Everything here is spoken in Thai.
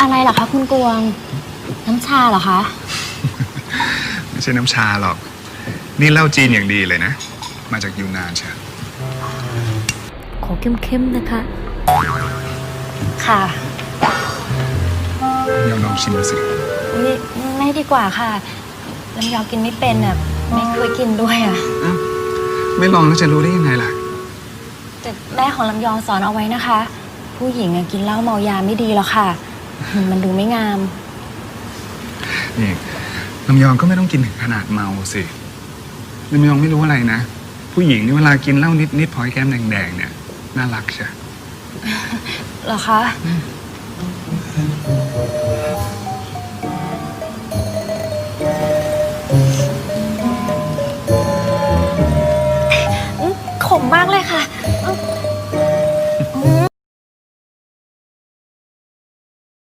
อะไรเหรอคะคุณกวง น้ำชาเหรอคะ ไม่ใช่น้ำชาหรอก นี่เหล้าจีนอย่างดีเลยนะ มาจากยูนานใช่ขอเข้มๆนะคะ ค่ะเดี๋ยวลองชิมดูสิไม่ไม่ดีกว่าค่ะลำยองกินไม่เป็นอะ ไม่เคยกินด้วยอะ อ้าวไม่ลองแล้วจะรู้ได้ยังไงล่ะ แต่แม่ของลำยองสอนเอาไว้นะคะ ผู้หญิงอะกินเหล้าเมายาไม่ดีหรอกค่ะ มันดูไม่งาม นี่ลำยองก็ไม่ต้องกินถึงขนาดเมาสิลำยองไม่รู้อะไรนะ ผู้หญิงนี่เวลากินเหล้านิดนิดๆพลอยแก้มแดงๆเนี่ยน่ารักใช่หรอคะ ขมมากเลยค่ะ